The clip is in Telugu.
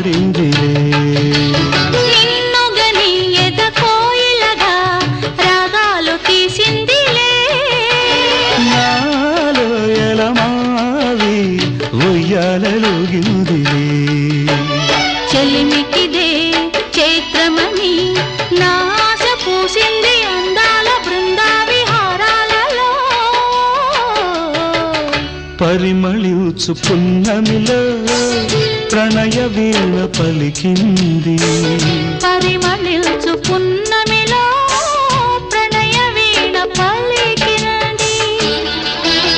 పాడిందిలే. ఉయ్యాలలుగిందిలే. చెలిమికిదే చైత్రమని నాశ పూసింది అందాల బృందావిహారాలలో. పరిమళించు పున్నమిలో వీణ పలికింది పరిమళించు